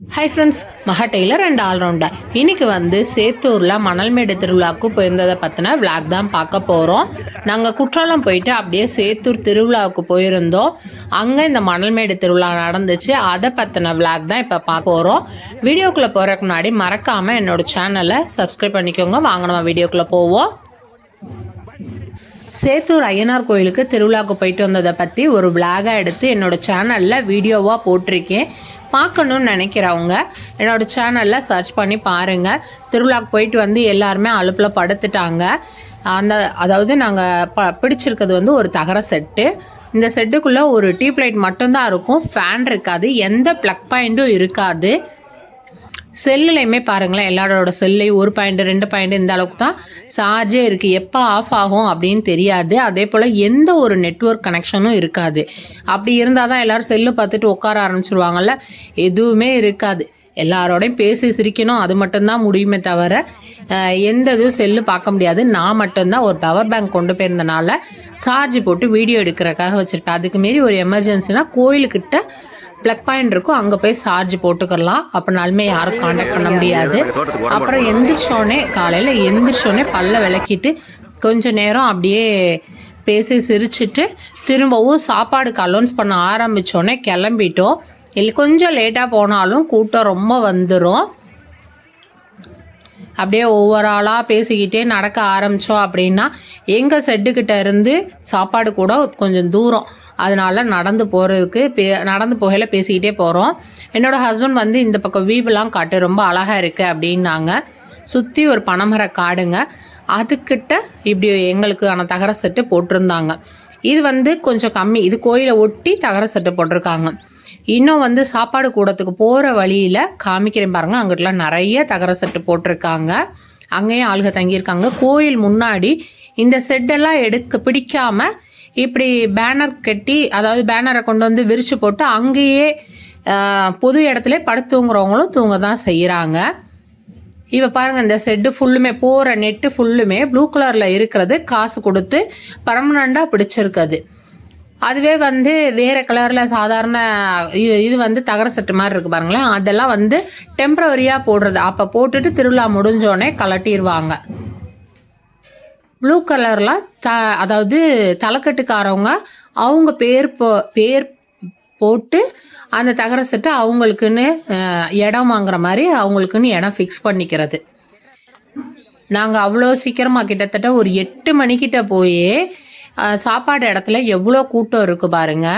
Hi friends Maha tailor and all rounder இன்னைக்கு வந்து சேத்தூரில் மணல்மேடு திருவிழாவுக்கு போயிருந்ததை பற்றின விளாக் தான் பார்க்க போகிறோம் நாங்கள் குற்றாலம் போயிட்டு அப்படியே சேத்தூர் திருவிழாவுக்கு போயிருந்தோம். அங்கே இந்த மணல்மேடு திருவிழா நடந்துச்சு. அதை பற்றின விளாக் தான் இப்போ பார்க்க போகிறோம் வீடியோக்குள்ளே போகிறதுக்கு முன்னாடி மறக்காமல் என்னோடய சேனலை சப்ஸ்கிரைப் பண்ணிக்கோங்க. வாங்க நம்ம வீடியோக்குள்ளே போவோம். சேத்தூர் ஐயனார் கோயிலுக்கு திருவிழாவுக்கு போயிட்டு வந்ததை பற்றி ஒரு விளாகாக எடுத்து என்னோடய சேனலில் வீடியோவாக போட்டிருக்கேன். பார்க்கணுன்னு நினைக்கிறவங்க என்னோட சேனலில் சர்ச் பண்ணி பாருங்கள் திருவிழாவுக்கு போயிட்டு வந்து எல்லாருமே அலுப்பில் படுத்துட்டாங்க. அந்த அதாவது நாங்கள் ப பிடிச்சிருக்கிறது வந்து ஒரு தகர செட்டு இந்த செட்டுக்குள்ளே ஒரு டியூப் லைட் மட்டும்தான் இருக்கும். ஃபேன் இருக்காது. எந்த ப்ளக் பாயிண்ட்டும் இருக்காது. செல்லுலையுமே பாருங்களேன் எல்லாரோட செல்லையும் ஒரு பாயிண்ட் ரெண்டு பாயிண்ட் இந்த அளவுக்கு தான் சார்ஜே இருக்குது எப்போ ஆஃப் ஆகும் அப்படின்னு தெரியாது. அதே போல் எந்த ஒரு நெட்வொர்க் கனெக்ஷனும் இருக்காது. அப்படி இருந்தால் தான் எல்லோரும் செல்லு பார்த்துட்டு உட்கார ஆரம்பிச்சிருவாங்கல்ல? எதுவுமே இருக்காது. எல்லாரோடையும் பேசி சிரிக்கணும். அது மட்டும்தான் முடியுமே தவிர எந்த இதுவும் செல்லு பார்க்க முடியாது. நான் மட்டும்தான் ஒரு பவர் பேங்க் கொண்டு போயிருந்தனால சார்ஜ் போட்டு வீடியோ எடுக்கிறக்காக வச்சுருப்பேன். அதுக்கு மாரி ஒரு எமர்ஜென்சினா கோயிலுக்கிட்ட ப்ளக் பாயிண்ட் இருக்கும் அங்கே போய் சார்ஜ் போட்டுக்கலாம் அப்போனாலுமே யாரும் காண்டாக்ட் பண்ண முடியாது. அப்புறம் எந்திரிச்சோடனே காலையில் எந்திரிச்சோடனே பல்ல விளக்கிட்டு கொஞ்ச நேரம் அப்படியே பேசி சிரிச்சிட்டு திரும்பவும் சாப்பாடுக்கு அலௌன்ஸ் பண்ண ஆரம்பித்தோடனே கிளம்பிட்டோம். இல்லை கொஞ்சம் லேட்டாக போனாலும் கூட்டம் ரொம்ப வந்துடும் அப்படியே ஒவ்வொரு ஆளாக பேசிக்கிட்டே நடக்க ஆரம்பித்தோம் அப்படின்னா எங்கள் செட்டுக்கிட்ட இருந்து சாப்பாடு கூட கொஞ்சம் தூரம். அதனால நடந்து போகிறதுக்கு பே நடந்து போகையில் பேசிக்கிட்டே போகிறோம் என்னோடய ஹஸ்பண்ட் வந்து இந்த பக்கம் வீவெல்லாம் காட்டு ரொம்ப அழகாக இருக்குது அப்படின்னாங்க. சுற்றி ஒரு பனைமர காடுங்க. அதுக்கிட்ட இப்படி எங்களுக்கான தகர செட்டு போட்டிருந்தாங்க. இது வந்து கொஞ்சம் கம்மி இது கோயிலை ஒட்டி தகர செட்டு போட்டிருக்காங்க. இன்னும் வந்து சாப்பாடு கூடத்துக்கு போகிற வழியில் காமிக்கிறேன் பாருங்கள் அங்கிட்டலாம் நிறைய தகர செட்டு போட்டிருக்காங்க. அங்கேயும் ஆளுக தங்கியிருக்காங்க. கோயில் முன்னாடி இந்த செட்டெல்லாம் எடுக்க பிடிக்காமல் இப்படி பேனர் கட்டி அதாவது பேனரை கொண்டு வந்து விரிச்சு போட்டு அங்கேயே பொது இடத்துல படுத்துங்கிறவங்களும் தூங்க தான் செய்கிறாங்க இப்போ பாருங்கள் இந்த செட்டு ஃபுல்லுமே போகிற நெட்டு ஃபுல்லுமே ப்ளூ கலரில் இருக்கிறது காசு கொடுத்து பர்மனண்டாக பிடிச்சிருக்குது. அதுவே வந்து வேறு கலரில் சாதாரண இது இது வந்து தகர செட்டு மாதிரி இருக்குது பாருங்களேன். அதெல்லாம் வந்து டெம்ப்ரவரியாக போடுறது. அப்போ போட்டுட்டு திருவிழா முடிஞ்சோடனே கலட்டிடுவாங்க ப்ளூ கலரில் த அதாவது தலைக்கட்டுக்காரவங்க அவங்க பேர் போ பேர் போட்டு அந்த தகர செட்டை அவங்களுக்குன்னு இடம் வாங்குற மாதிரி அவங்களுக்குன்னு இடம் ஃபிக்ஸ் பண்ணிக்கிறது. நாங்கள் அவ்வளோ சீக்கிரமாக கிட்டத்தட்ட ஒரு எட்டு மணிக்கிட்ட போய் சாப்பாடு இடத்துல எவ்வளோ கூட்டம் இருக்குது பாருங்க.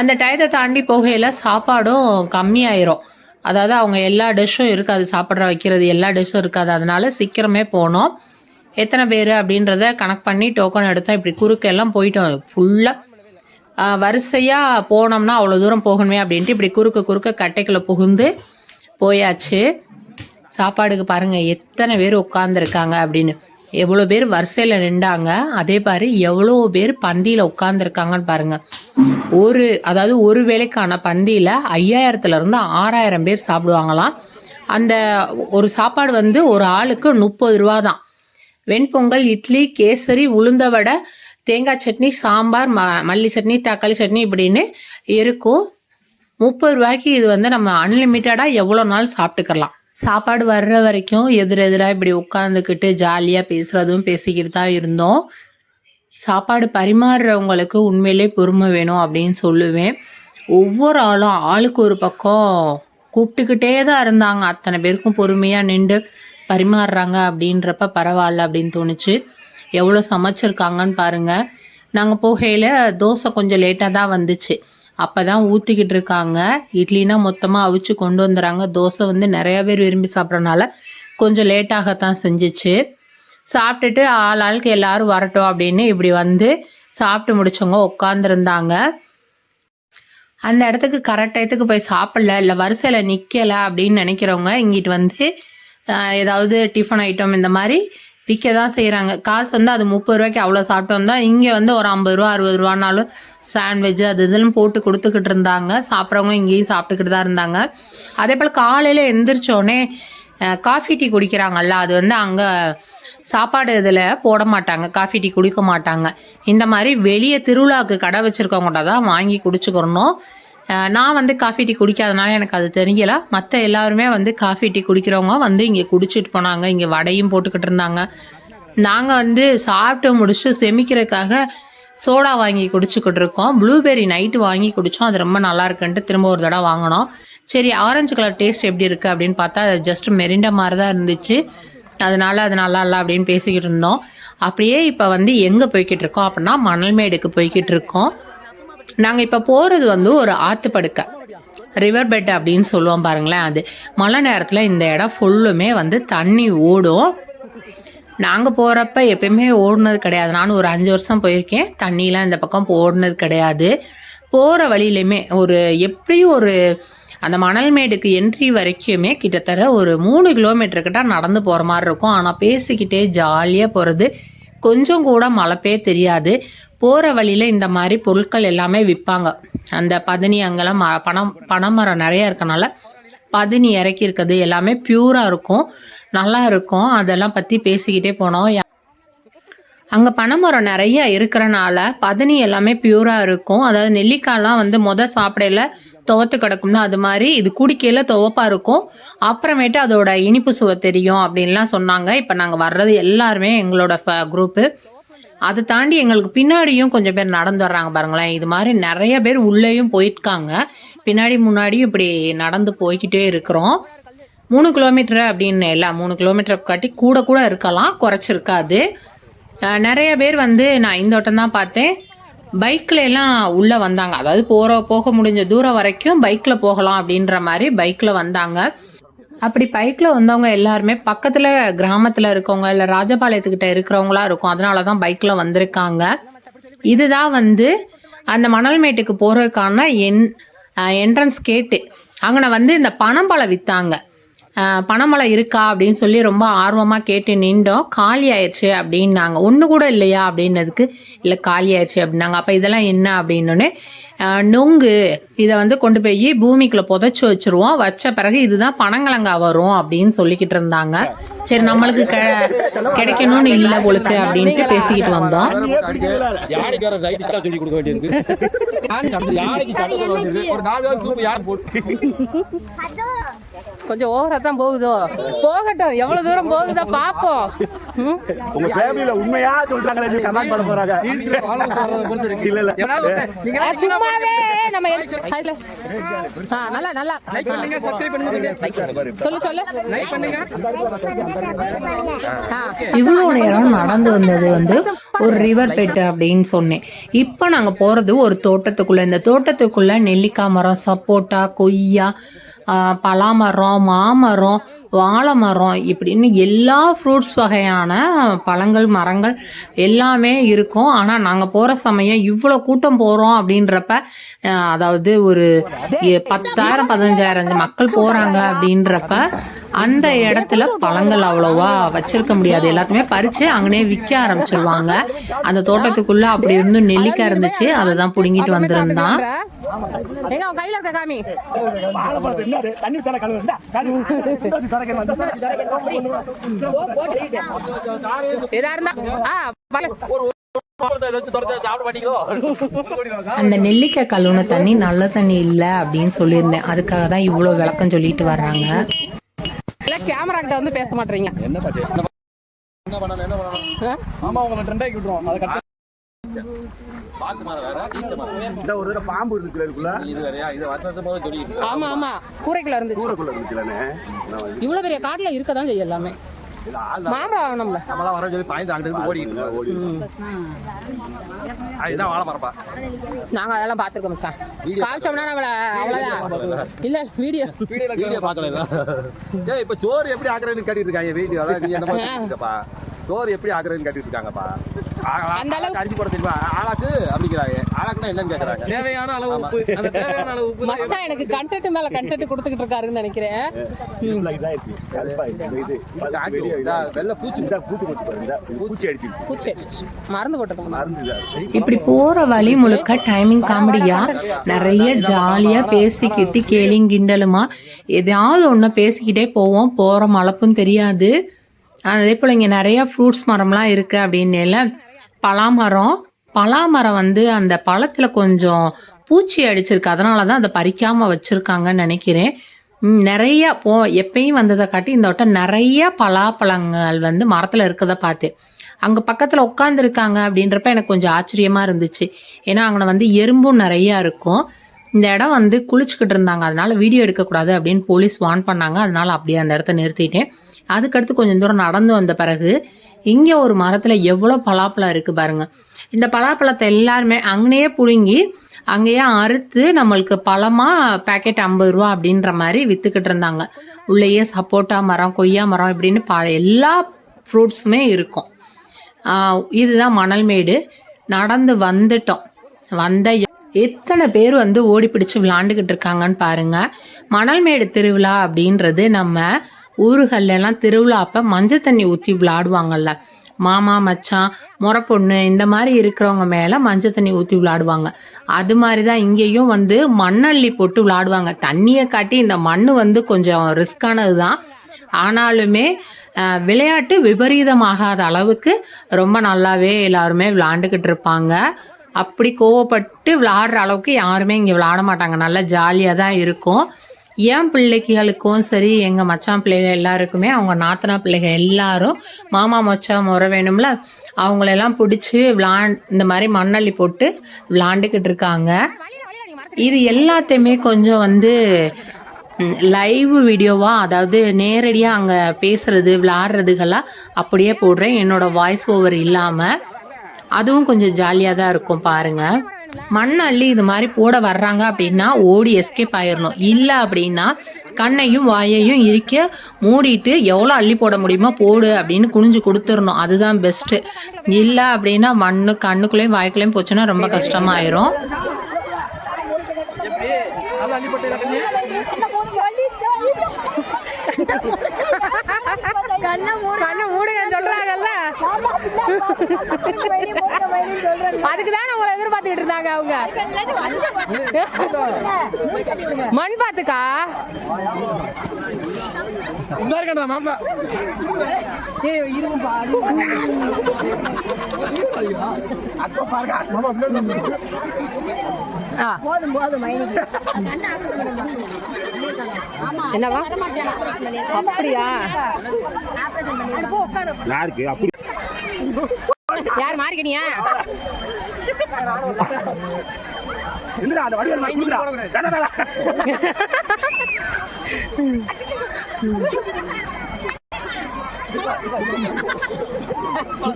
அந்த டயத்தை தாண்டி போகையில் சாப்பாடும் கம்மியாயிரும். அதாவது அவங்க எல்லா டிஷ்ஷும் இருக்காது சாப்பிட்ற வைக்கிறது எல்லா டிஷ்ஷும் இருக்காது. அதனால சீக்கிரமே போனோம். எத்தனை பேர் அப்படின்றத கணக்கு பண்ணி டோக்கன் எடுத்தோம் இப்படி குறுக்கெல்லாம் போயிட்டோம். ஃபுல்லாக வரிசையாக போனோம்னா அவ்வளோ தூரம் போகணுமே அப்படின்ட்டு இப்படி குறுக்க குறுக்க கட்டைக்குள்ளே புகுந்து போயாச்சு. சாப்பாடுக்கு பாருங்கள் எத்தனை பேர் உட்காந்துருக்காங்க அப்படின்னு. எவ்வளோ பேர் வரிசையில் நின்றாங்க அதே மாதிரி எவ்வளோ பேர் பந்தியில் உட்காந்துருக்காங்கன்னு பாருங்கள் ஒரு அதாவது ஒரு வேளைக்கான பந்தியில் ஐயாயிரத்துலேருந்து ஆறாயிரம் பேர் சாப்பிடுவாங்களாம். அந்த ஒரு சாப்பாடு வந்து ஒரு ஆளுக்கு முப்பது ரூபா தான் வெண்பொங்கல் இட்லி கேசரி உளுந்த வடை தேங்காய் சட்னி சாம்பார் ம மல்லி சட்னி தக்காளி சட்னி இப்படின்னு இருக்கும். முப்பது ரூபாய்க்கு இது வந்து நம்ம அன்லிமிட்டடாக எவ்வளோ நாள் சாப்பிட்டுக்கலாம். சாப்பாடு வர்ற வரைக்கும் எதிர் எதிராக இப்படி உட்காந்துக்கிட்டு ஜாலியாக பேசுகிறதும் பேசிக்கிட்டு தான் இருந்தோம். சாப்பாடு பரிமாறுறவங்களுக்கு உண்மையிலே பொறுமை வேணும் அப்படின்னு சொல்லுவேன். ஒவ்வொரு ஆளும் ஆளுக்கு ஒரு பக்கம் கூப்பிட்டுக்கிட்டே தான் இருந்தாங்க. அத்தனை பேருக்கும் பொறுமையாக நின்று பரிமாறுறாங்க அப்படின்றப்ப பரவாயில்ல அப்படின்னு தோணுச்சு. எவ்வளோ சமைச்சிருக்காங்கன்னு பாருங்கள் நாங்கள் போகையில் தோசை கொஞ்சம் லேட்டாக தான் வந்துச்சு. அப்போ தான் ஊற்றிக்கிட்டு இருக்காங்க. இட்லினா மொத்தமாக அவிச்சு கொண்டு வந்துடுறாங்க தோசை வந்து நிறைய பேர் விரும்பி சாப்பிட்றனால கொஞ்சம் லேட்டாகத்தான் செஞ்சிச்சு. சாப்பிட்டுட்டு ஆள் ஆளுக்கு எல்லாரும் வரட்டும் அப்படின்னு இப்படி வந்து சாப்பிட்டு முடிச்சவங்க உட்காந்துருந்தாங்க அந்த இடத்துக்கு கரெக்ட் டயத்துக்கு போய் சாப்பிடல இல்லை வரிசையில் நிற்கலை அப்படின்னு நினைக்கிறவங்க இங்கிட்டு வந்து ஏதாவது டிஃபன் ஐட்டம் இந்த மாதிரி விற்க தான் செய்கிறாங்க காசு வந்து அது முப்பது ரூபாய்க்கு அவ்வளோ சாப்பிட்டு வந்தால் இங்கே வந்து ஒரு ஐம்பது ரூபா அறுபது ரூபானாலும் சாண்ட்விட்ச் அது இதுன்னு போட்டு கொடுத்துக்கிட்டு இருந்தாங்க. சாப்பிட்றவங்க இங்கேயும் சாப்பிட்டுக்கிட்டு தான் இருந்தாங்க. அதே போல் காலையில் எந்திரிச்சோடனே காஃபி டீ குடிக்கிறாங்கல்ல அது வந்து அங்கே சாப்பாடு இதில் போட மாட்டாங்க. காஃபி டீ குடிக்க மாட்டாங்க. இந்த மாதிரி வெளியே திருவிழாவுக்கு கடை வச்சுருக்கவங்கள்ட்ட தான் வாங்கி குடிச்சுக்கிறணும். நான் வந்து காஃபி டீ குடிக்காதனால எனக்கு அது தெரியல. மற்ற எல்லாருமே வந்து காஃபி டீ குடிக்கிறவங்க வந்து இங்கே குடிச்சிட்டு போனாங்க. இங்கே வடையும் போட்டுக்கிட்டு இருந்தாங்க. நாங்கள் வந்து சாப்பிட்டு முடிச்சுட்டு செமிக்கிறதுக்காக சோடா வாங்கி குடிச்சுக்கிட்டு இருக்கோம். ப்ளூபெரி நைட்டு வாங்கி குடித்தோம் அது ரொம்ப நல்லா இருக்குன்ட்டு திரும்ப ஒரு தடவை வாங்கினோம். சரி ஆரஞ்சு கலர் டேஸ்ட் எப்படி இருக்குது அப்படின்னு பார்த்தா அது ஜஸ்ட் மெரிண்ட மாதிரி தான் இருந்துச்சு. அதனால அது நல்லா இல்லை அப்படின்னு பேசிக்கிட்டு இருந்தோம். அப்படியே இப்போ வந்து எங்கே போய்கிட்டு இருக்கோம் அப்படின்னா மணல்மேடுக்கு போய்கிட்டு இருக்கோம். நாங்கள் இப்போ போகிறது வந்து ஒரு ஆற்றுப்படுக்கை ரிவர் பெட் அப்படின்னு சொல்லுவோம் பாருங்களேன் அது. மழை நேரத்தில் இந்த இடம் ஃபுல்லுமே வந்து தண்ணி ஓடும். நாங்கள் போகிறப்ப எப்பயுமே ஓடுனது கிடையாது. நானும் ஒரு அஞ்சு வருஷம் போயிருக்கேன். தண்ணிலாம் இந்த பக்கம் ஓடுனது கிடையாது. போகிற வழியிலையுமே ஒரு எப்படியும் ஒரு அந்த மணல் மேடுக்கு என்ட்ரி வரைக்குமே கிட்டத்தட்ட ஒரு மூணு கிலோமீட்டர் கிட்ட நடந்து போகிற மாதிரி இருக்கும். ஆனால் பேசிக்கிட்டே ஜாலியாக போகிறது கொஞ்சம் கூட மழைப்பே தெரியாது. போகிற வழியில் இந்த மாதிரி பொருட்கள் எல்லாமே விற்பாங்க அந்த பதனி அங்கெல்லாம் ம பனம் பனைமரம் நிறைய இருக்கனால பதனி இறக்கியிருக்கிறது எல்லாமே பியூராக இருக்கும். நல்லா இருக்கும். அதெல்லாம் பற்றி பேசிக்கிட்டே போனோம். அங்கே பனைமரம் நிறையா இருக்கிறனால பதனி எல்லாமே பியூராக இருக்கும். அதாவது நெல்லிக்காய்லாம் வந்து முத சாப்பிடையில துவத்து கிடக்கும்னா அது மாதிரி இது குடிக்கையில் துவப்பாக இருக்கும். அப்புறமேட்டு அதோட இனிப்பு சுவை தெரியும் அப்படின்லாம் சொன்னாங்க. இப்போ நாங்கள் வர்றது எல்லாருமே எங்களோட குரூப்பு அதை தாண்டி எங்களுக்கு பின்னாடியும் கொஞ்சம் பேர் நடந்து வர்றாங்க பாருங்களேன். இது மாதிரி நிறைய பேர் உள்ளேயும் போயிருக்காங்க. பின்னாடி முன்னாடியும் இப்படி நடந்து போய்கிட்டே இருக்கிறோம். மூணு கிலோமீட்டர் அப்படின்னு இல்லை மூணு கிலோமீட்டர் காட்டி கூட கூட இருக்கலாம் குறைச்சிருக்காது. நிறைய பேர் வந்து நான் இந்த வட்டம் தான் பார்த்தேன். பைக்கில் எல்லாம் உள்ளே வந்தாங்க. அதாவது போகிற போக முடிஞ்ச தூரம் வரைக்கும் பைக்கில் போகலாம் அப்படின்ற மாதிரி பைக்கில் வந்தாங்க. அப்படி பைக்கில் வந்தவங்க எல்லாருமே பக்கத்தில் கிராமத்தில் இருக்கவங்க இல்லை ராஜபாளையத்துக்கிட்ட இருக்கிறவங்களா இருக்கும். அதனால தான் பைக்கில் வந்திருக்காங்க. இதுதான் வந்து அந்த மணல்மேட்டுக்கு போகிறதுக்கான என் என்ட்ரன்ஸ் கேட்டு அங்கே வந்து இந்த பனம்பழம் விற்றாங்க பனமலை இருக்கா அப்படின்னு சொல்லி ரொம்ப ஆர்வமாக கேட்டு நின்றோம். காலி ஆயிடுச்சு அப்படின்னாங்க. ஒன்று கூட இல்லையா அப்படின்னதுக்கு இல்லை காலி ஆயிடுச்சு அப்படின்னாங்க. அப்போ இதெல்லாம் என்ன அப்படின்னோடனே நொங்கு. இதை வந்து கொண்டு போய் பூமிக்குள்ளே புதைச்சி வச்சிருவோம். வச்ச பிறகு இதுதான் பனங்கிழங்கா வரும் அப்படின்னு சொல்லிக்கிட்டு இருந்தாங்க. சரி நம்மளுக்கு கெ கிடைக்கணும்னு இல்லை பொழுக்கு அப்படின்ட்டு பேசிக்கிட்டு வந்தோம். ஒரு நாலு கொஞ்சம் ஓவரா தான் போகுதோ? போகட்டும். எவ்வளவு தூரம் போகுதா பாப்போம்? உங்க ஃபேமிலில உண்மையா சொல்றாங்களே கமெண்ட் பண்ண போறாங்க. இல்ல இல்ல. சும்மாவே நம்ம அதுல- ஆ, நல்லா நல்லா. சொல்லு சொல்லு. இவ்வளோ நேரம் நடந்து வந்தது வந்து ஒரு ரிவர் பெட் அப்படின்னு சொன்னேன். இப்போ நாங்கள் போகிறது ஒரு தோட்டத்துக்குள்ள. இந்த தோட்டத்துக்குள்ள நெல்லிக்காய் மரம் சப்போட்டா கொய்யா பலாமரம் மாமரம் வாழை மரம் இப்படின்னு எல்லா ஃப்ரூட்ஸ் வகையான பழங்கள் மரங்கள் எல்லாமே இருக்கும். ஆனால் நாங்கள் போகிற சமயம் இவ்வளோ கூட்டம் போகிறோம் அப்படின்றப்ப அதாவது ஒரு பத்தாயிரம் பதினஞ்சாயிரம் மக்கள் போகிறாங்க அப்படின்றப்ப அந்த இடத்துல பழங்கள் அவ்வளோவா வச்சிருக்க முடியாது. எல்லாத்தையுமே பறிச்சு அங்கனே விற்க ஆரம்பிச்சிருவாங்க. அந்த தோட்டத்துக்குள்ள அப்படி இருந்து நெல்லிக்காய் இருந்துச்சு. அதை தான் பிடுங்கிட்டு வந்திருந்தான் கையில இருக்க காமி. எதா இருந்தா ஆ, அந்த நெல்லிக்காய் கழுவுன தண்ணி நல்ல தண்ணி இல்லை அப்படின்னு சொல்லியிருந்தேன். அதுக்காக தான் இவ்வளோ விளக்கம் சொல்லிட்டு வர்றாங்க. கேமரா கிட்ட வந்து பேச மாட்டீங்க. என்ன பண்ணணும் என்ன பண்ணணும் ஆமா உங்களை ரெண்டாக்கி விட்டுருவோம். இந்த ஒரு தடவை பாம்பு இருந்துச்சுல இதுக்குள்ள? இது வேறயா இது வருஷம் போது இருக்கு. ஆமா ஆமா. கூரைக்குள்ள இருந்துச்சு. நான் வந்து- இவ்வளவு பெரிய காட்டுல இருக்கதான் செய்யும் எல்லாமே. தான். மாமரம் வாங்கணும்ல. நம்மளாம் வர சொல்லி பாய்ந்து அங்கிட்டு இருக்கோம். ஓடி ஆ, இதுதான் வாழை மரப்பா. நாங்க அதெல்லாம் பாத்துருக்கோம் மச்சான். காமிச்சோம்னா நம்மள அவ்வளவுதான். இல்ல வீடியோ. வீடியோ பார்க்கல ஏய் இப்ப சோறு எப்படி ஆக்குறேன்னு கேட்டுட்டு இருக்காங்க வீடியோ. நீ என்ன மாதிரி சோறு எப்படி ஆக்குறேன்னு கேட்டுட்டு இருக்காங்கப்பா அரிசி போட தெரியுமா? ஆளாக்கு அப்படிங்கிறாங்க. ஆளாக்குன்னா என்னன்னு கேக்குறாங்க. தேவையான அளவு உப்பு அந்த தேவையான அளவு உப்பு மச்சான் எனக்கு கண்டென்ட் மேல கண்டென்ட் கொடுத்துக்கிட்டு இருக்காருன்னு நினைக்கிறேன். வெள்ளை பூச்சி. பூச்சி அடிச்சிருச்சு பூச்சி மறந்து இதா. இப்படி போற வழி முழுக்க டைமிங் காமெடியா? நிறைய ஜாலியா பேசிக்கிட்டு கேலிங் கிண்டலுமா? எதையாவது ஒன்று பேசிக்கிட்டே போவோம். போற மழப்பும் தெரியாது. அதே போல் இங்கே நிறையா ஃப்ரூட்ஸ் மரம்லாம் இருக்குது அப்படின்னு பலாமரம் பலாமரம் வந்து அந்த பழத்தில் கொஞ்சம் பூச்சி அடிச்சிருக்கு. அதனால தான் அதை பறிக்காமல் வச்சுருக்காங்கன்னு நினைக்கிறேன். நிறைய போ எப்பயும் வந்ததை காட்டி இந்த வட்டம் நிறைய பலாப்பழங்கள் வந்து மரத்தில் இருக்கதை பார்த்தேன் அங்கே பக்கத்தில் உட்காந்துருக்காங்க அப்படின்றப்ப எனக்கு கொஞ்சம் ஆச்சரியமாக இருந்துச்சு. ஏன்னா அங்கே வந்து எறும்பும் நிறையா இருக்கும். இந்த இடம் வந்து குளிச்சுக்கிட்டு இருந்தாங்க. அதனால வீடியோ எடுக்கக்கூடாது அப்படின்னு போலீஸ் வார்ன் பண்ணாங்க. அதனால அப்படியே அந்த இடத்த நிறுத்திட்டேன். அதுக்கடுத்து கொஞ்சம் தூரம் நடந்து வந்த பிறகு இங்கே ஒரு மரத்தில் எவ்வளோ பலாப்பழம் இருக்குது பாருங்க. இந்த பலாப்பழத்தை எல்லாருமே அங்கேயே பிடுங்கி அங்கேயே அறுத்து நம்மளுக்கு பழமாக பேக்கெட் ஐம்பது ரூபா அப்படின்ற மாதிரி விற்றுக்கிட்டு இருந்தாங்க. உள்ளேயே சப்போட்டா மரம் கொய்யா மரம் இப்படின்னு ப எல்லா ஃப்ரூட்ஸுமே இருக்கும். இதுதான் மணல்மேடு நடந்து வந்துட்டோம். வந்த எத்தனை பேர் வந்து ஓடி பிடிச்சு விளாண்டுக்கிட்டு இருக்காங்கன்னு பாருங்க. மணல்மேடு திருவிழா அப்படின்றது நம்ம ஊருகள்ல திருவிழா அப்போ மஞ்சள் தண்ணி ஊற்றி விளாடுவாங்கல்ல. மாமா மச்சான் முறை பொண்ணு இந்த மாதிரி இருக்கிறவங்க மேலே மஞ்சள் தண்ணி ஊற்றி விளாடுவாங்க. அது மாதிரி தான் இங்கேயும் வந்து மண்ணள்ளி போட்டு விளாடுவாங்க. தண்ணியை காட்டி இந்த மண் வந்து கொஞ்சம் ரிஸ்கானது தான் ஆனாலுமே விளையாட்டு விபரீதமாகாத அளவுக்கு ரொம்ப நல்லாவே எல்லாருமே விளாண்டுக்கிட்டு இருப்பாங்க. அப்படி கோவப்பட்டு விளாடுற அளவுக்கு யாருமே இங்கே விளாட மாட்டாங்க. நல்லா ஜாலியாக தான் இருக்கும். என் பிள்ளைகளுக்கும் சரி எங்கள் மச்சான் பிள்ளைகள் எல்லாருக்குமே அவங்க நாத்தனா பிள்ளைகள் எல்லாரும் மாமா மச்சான் முறை வேணும்ல அவங்களெல்லாம் பிடிச்சி விளாண் இந்த மாதிரி மண்ணள்ளி போட்டு விளாண்டுக்கிட்டு இருக்காங்க. இது எல்லாத்தையுமே கொஞ்சம் வந்து லைவ் வீடியோவா அதாவது நேரடியாக அங்கே பேசுறது விளாடுறதுகெல்லாம் அப்படியே போடுறேன். என்னோட வாய்ஸ் ஓவர் இல்லாமல் அதுவும் கொஞ்சம் ஜாலியாக தான் இருக்கும் பாருங்கள் மண் அள்ளி இது மாதிரி போட வர்றாங்க அப்படின்னா ஓடி எஸ்கேப் ஆயிடணும் இல்லை அப்படின்னா கண்ணையும் வாயையும் இருக்க மூடிட்டு எவ்வளோ அள்ளி போட முடியுமோ போடு அப்படின்னு குனிஞ்சு கொடுத்துடணும். அதுதான் பெஸ்ட்டு இல்லை அப்படின்னா மண்ணு கண்ணுக்குள்ளேயும் வாய்க்குள்ளேயும் போச்சுன்னா ரொம்ப கஷ்டமாயிரும். கண்ணு மூடுங்க சொல்றாங்கல்ல. அதுக்கு தான் உங்களை எதிர்பார்த்துக்கிட்டு இருந்தாங்க அவங்க. மண் பாத்துக்கா? மாமா என்னவா? அப்படியா? யாருக்கு அப்படி யார் மாறிக்கணியா இல்லடா அந்த வடிவேல் மாதிரி குடுக்குறா. வேணாம், வேணாம்.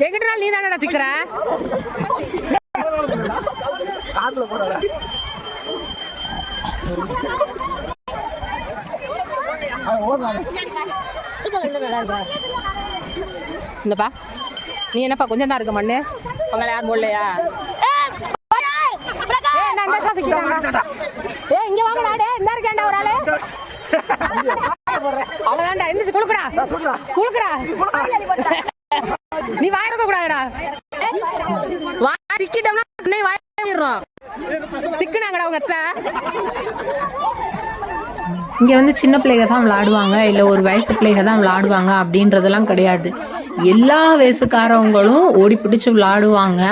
எங்கிட்ட நீ சிக்கிற? இந்தப்பா. நீ என்னப்பா கொஞ்சம் தான் இருக்க மண்ணு உங்களை யாரும் போடலையா. ஏய், இங்க வாங்கடா, டேய், இந்தா இருக்கேன்டா ஒரு ஆளு. அவ்வளவுதான்டா, எந்திரிச்சு குலுக்குடா. குலுக்குடா. நீ வாய் இருக்க கூடாதுடா சிக்கிட்டோம்னா உடனே வாய் மூடிடுறோம். சிக்குனாங்கடா உங்க அத்தை இங்கே வந்து சின்ன பிள்ளைங்க தான் விளாடுவாங்க இல்லை ஒரு வயசு பிள்ளைங்க தான் விளாடுவாங்க அப்படின்றதெல்லாம் கிடையாது எல்லா வயசுக்காரவங்களும் ஓடி பிடிச்சி விளாடுவாங்க.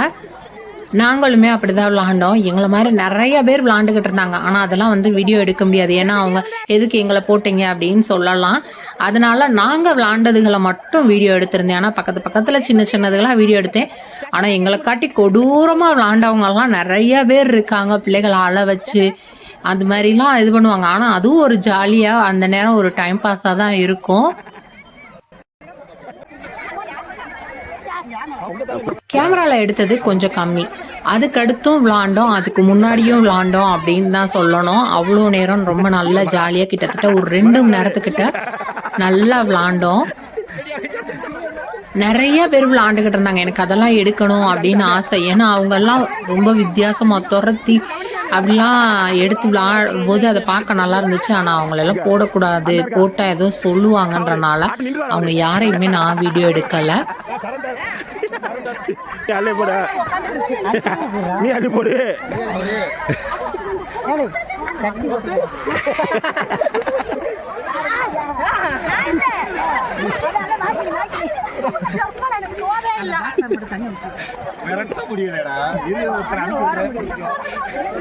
நாங்களுமே அப்படிதான் விளாண்டோம். எங்களை மாதிரி நிறைய பேர் விளாண்டுக்கிட்டு இருந்தாங்க. ஆனால் அதெல்லாம் வந்து வீடியோ எடுக்க முடியாது. ஏன்னா அவங்க எதுக்கு எங்களை போட்டீங்க அப்படின்னு சொல்லலாம். அதனால நாங்கள் விளாண்டதுகளை மட்டும் வீடியோ எடுத்திருந்தேன். ஆனால் பக்கத்து பக்கத்தில் சின்ன சின்னதுகளாக வீடியோ எடுத்தேன். ஆனால் எங்களை காட்டி கொடூரமாக விளாண்டவங்கலாம் நிறைய பேர் இருக்காங்க. பிள்ளைகளை அழ வச்சு அது மாதிரிலாம் இது பண்ணுவாங்க. ஆனால் அதுவும் ஒரு ஜாலியாக அந்த நேரம் ஒரு டைம் பாஸாக தான் இருக்கும். கேமரால எடுத்தது கொஞ்சம் கம்மி. அதுக்கடுத்தும் விளாண்டோம் அதுக்கு முன்னாடியும் விளாண்டோம் அப்படின்னு தான் சொல்லணும். அவ்வளோ நேரம் ரொம்ப நல்லா ஜாலியாக கிட்டத்தட்ட ஒரு ரெண்டு மணி நேரத்துக்கிட்ட நல்லா விளாண்டோம். நிறைய பேர் விளாண்டுக்கிட்டு இருந்தாங்க. எனக்கு அதெல்லாம் எடுக்கணும் அப்படின்னு ஆசை. ஏன்னா அவங்கெல்லாம் ரொம்ப வித்தியாசமாக துரத்தி அப்படிலாம் எடுத்து விளாடும் போது அதை பார்க்க நல்லா இருந்துச்சு. ஆனால் அவங்களெல்லாம் போடக்கூடாது போட்டால் எதுவும் சொல்லுவாங்கன்றனால அவங்க யாரையுமே நான் வீடியோ எடுக்கலை. அள்ளி போடு. நீ அள்ளி போடு. முடியலடா இரு ஒருத்தர் அனுப்பி விடுறேன்.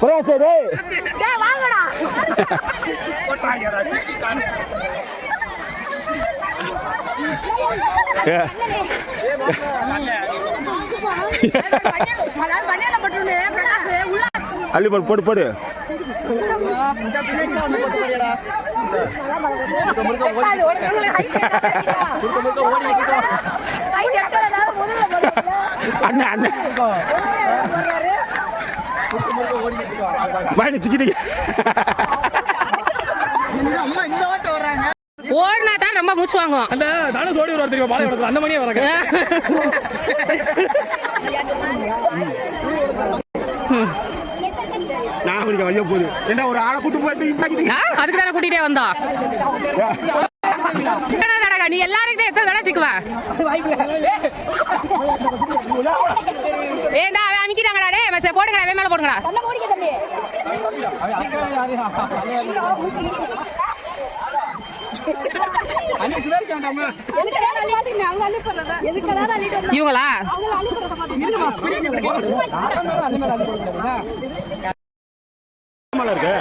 பிரேசே டேய் டேய் வாங்கடா. அள்ளி போடு போடு போடு. ஒரு ஓடிக்கிட்டு இருக்கோம் பயணி சிக்கிட்டீங்க. ஓடுனா தான் ரொம்ப மூச்சு வாங்கும் அந்த தானே சோடி வருவார் தெரியுமா? அந்த மணியே வரங்க அவனுக்கு வழியா போகுது. என்ன ஒரு ஆளை கூட்டு போயிட்டு அதுக்கு தானே கூட்டிட்டே வந்தோம்? நீ எல்லாருக்கிட்டும் எத்தனை தடவை சிக்குவ? ஏண்டா அவன் அமைக்கிறாங்கடா டே மெசேஜ் போடுங்கடா அவன் மேல போடுங்கடா இவங்களா? மலை இருக்கு?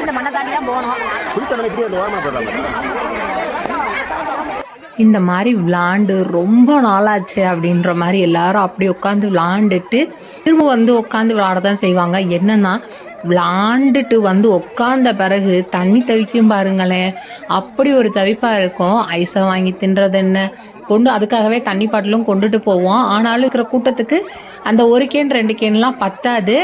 இந்த மண்ணை தாண்டி தான் போகணும். புதுசாக இப்படி அந்த ஓரமாக போடுறாங்க. இந்த மாதிரி விளாண்டு ரொம்ப நாளாச்சு அப்படின்ற மாதிரி எல்லாரும் அப்படி உட்காந்து விளாண்டுட்டு திரும்ப வந்து உட்காந்து விளாட தான் செய்வாங்க. என்னன்னா விளாண்டுட்டு வந்து உட்காந்த பிறகு தண்ணி தவிக்கும் பாருங்களேன் அப்படி ஒரு தவிப்பா இருக்கும். ஐஸை வாங்கி தின்றது என்ன? கொண்டு அதுக்காகவே தண்ணி பாட்டிலும் கொண்டுட்டு போவோம். ஆனாலும் இருக்கிற கூட்டத்துக்கு அந்த ஒரு கேன் ரெண்டு கேன்லாம் பத்தாது.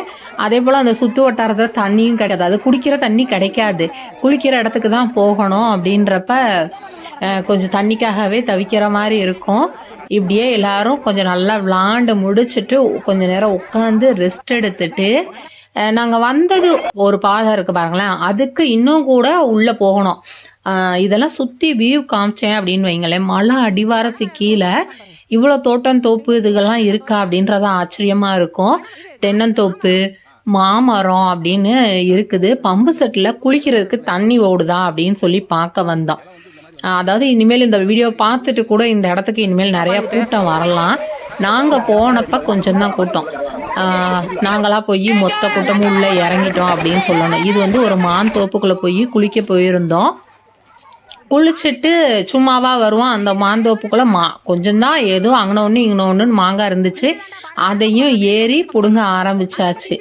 அதே போல் அந்த சுற்று வட்டாரத்தில் தண்ணியும் கிடையாது. அது குடிக்கிற தண்ணி கிடைக்காது. குளிக்கிற இடத்துக்கு தான் போகணும் அப்படின்றப்ப கொஞ்சம் தண்ணிக்காகவே தவிக்கிற மாதிரி இருக்கும். இப்படியே எல்லாரும் கொஞ்சம் நல்லா விளாண்டு முடிச்சுட்டு கொஞ்சம் நேரம் உட்காந்து ரெஸ்ட் எடுத்துட்டு நாங்கள் வந்தது ஒரு பாதை இருக்குது பாருங்களேன். அதுக்கு இன்னும் கூட உள்ளே போகணும். இதெல்லாம் சுற்றி வியூ காமிச்சேன் அப்படின்னு வைங்களேன். மலை அடிவாரத்துக்கு கீழே இவ்வளோ தோட்டம் தோப்பு இதுகெல்லாம் இருக்கா அப்படின்றது ஆச்சரியமாக இருக்கும். தென்னந்தோப்பு மாமரம் அப்படின்னு இருக்குது. பம்பு செட்டில் குளிக்கிறதுக்கு தண்ணி ஓடுதா அப்படின்னு சொல்லி பார்க்க வந்தோம். அதாவது இனிமேல் இந்த வீடியோ பார்த்துட்டு கூட இந்த இடத்துக்கு இனிமேல் நிறைய கூட்டம் வரலாம். நாங்கள் போனப்ப கொஞ்சம் தான் கூட்டம். நாங்களாக போய் மொத்த கூட்டமும் உள்ளே இறங்கிட்டோம் அப்படின்னு சொல்லணும். இது வந்து ஒரு மான் தோப்புக்குள்ளே போய் குளிக்க போயிருந்தோம். குளிச்சுட்டு சும்மாவா வருவோம். அந்த மாந்தோப்புக்குள்ளே மா கொஞ்சம்தான் ஏதோ அங்கே ஒன்று இங்கே ஒன்றுன்னு மாங்காய் இருந்துச்சு. அதையும் ஏறி பிடுங்க ஆரம்பிச்சாச்சு.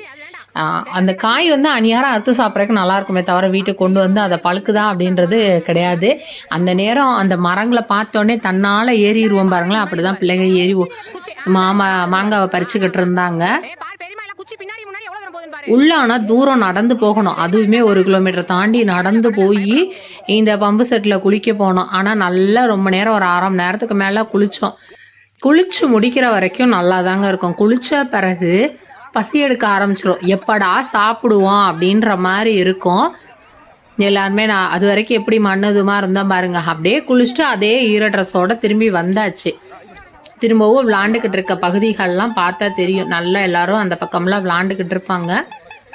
அந்த காய் வந்து அநியாரம் அறுத்து சாப்பிட்றதுக்கு நல்லா இருக்குமே தவிர வீட்டுக்கு கொண்டு வந்து அதை பழுக்குதா அப்படின்றது கிடையாது. அந்த நேரம் அந்த மரங்களை பார்த்தோன்னே தன்னால் ஏறிடுவோம் பாருங்களேன். அப்படிதான் பிள்ளைங்க ஏறி மாமா மாங்காவை பறிச்சுக்கிட்டு இருந்தாங்க. உள்ள ஆனால் தூரம் நடந்து போகணும். அதுவுமே ஒரு கிலோமீட்டர் தாண்டி நடந்து போய் இந்த பம்பு செட்டில் குளிக்க போனோம். ஆனால் நல்லா ரொம்ப நேரம் ஒரு அரை மணி நேரத்துக்கு மேலே குளித்தோம் குளிச்சு முடிக்கிற வரைக்கும் நல்லா தாங்க இருக்கும். குளித்த பிறகு பசி எடுக்க ஆரம்பிச்சிடும் எப்படா சாப்பிடுவோம் அப்படின்ற மாதிரி இருக்கும். எல்லாருமே நான் அது வரைக்கும் எப்படி மண்ணதுமா இருந்தோம் பாருங்க. அப்படியே குளிச்சுட்டு அதே ஈர ட்ரெஸ்ஸோட திரும்பி வந்தாச்சு. திரும்பவும் விளாண்டுக்கிட்டு இருக்க பகுதிகள்லாம் பார்த்தா தெரியும். நல்லா எல்லாரும் அந்த பக்கம்லாம் விளாண்டுக்கிட்டு இருப்பாங்க.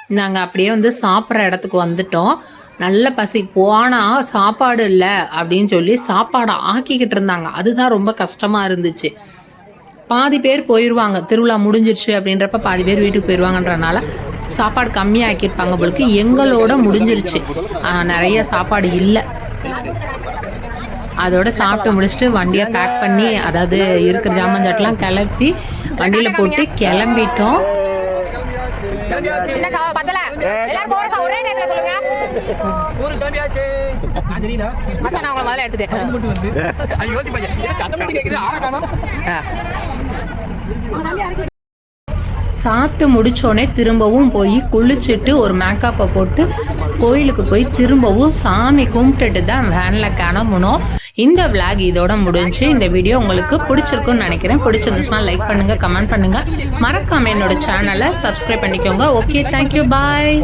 நாங்கள் அப்படியே வந்து சாப்பிட்ற இடத்துக்கு வந்துட்டோம். நல்ல பசி. போனால் சாப்பாடு இல்லை அப்படின்னு சொல்லி சாப்பாடை ஆக்கிக்கிட்டு இருந்தாங்க. அதுதான் ரொம்ப கஷ்டமாக இருந்துச்சு. பாதி பேர் போயிடுவாங்க திருவிழா முடிஞ்சிருச்சு அப்படின்றப்ப பாதி பேர் வீட்டுக்கு போயிடுவாங்கன்றனால சாப்பாடு கம்மியாக ஆக்கியிருப்பாங்க போலுக்கு எங்களோட முடிஞ்சிருச்சு. நிறைய சாப்பாடு இல்லை. அதோட சாப்பிட்டு முடிச்சுட்டு வண்டியை பேக் பண்ணி அதாவது இருக்கிற ஜாமான் சாட்டெலாம் கிளப்பி வண்டியில் போட்டு கிளம்பிட்டோம். இல்லக்கா பத்தல? எல்லாரும் போறக்கா ஒரே நேரத்துல சொல்லுங்க. ஊருக்கு கிளம்பியாச்சு. ஆஞ்சலினா மச்சான் நான் உங்களை முதல்ல எடுத்துட்டேன் மட்டும் வந்து. அது யோசிப்பாங்க. சத்தம் மட்டும் கேக்குது. ஆற காணோம். சாப்பிட்டு முடிச்சோடனே திரும்பவும் போய் குளிச்சுட்டு ஒரு மேக்கப்பை போட்டு கோயிலுக்கு போய் திரும்பவும் சாமி கும்பிட்டுட்டு தான் வேனில் கிளம்பணும் இந்த விளாக் இதோட முடிஞ்சு இந்த வீடியோ உங்களுக்கு பிடிச்சிருக்குன்னு நினைக்கிறேன். பிடிச்சிருந்துச்சுன்னா லைக் பண்ணுங்கள் கமெண்ட் பண்ணுங்கள் மறக்காமல் என்னோட சேனலை சப்ஸ்கிரைப் பண்ணிக்கோங்க. Okay thank you bye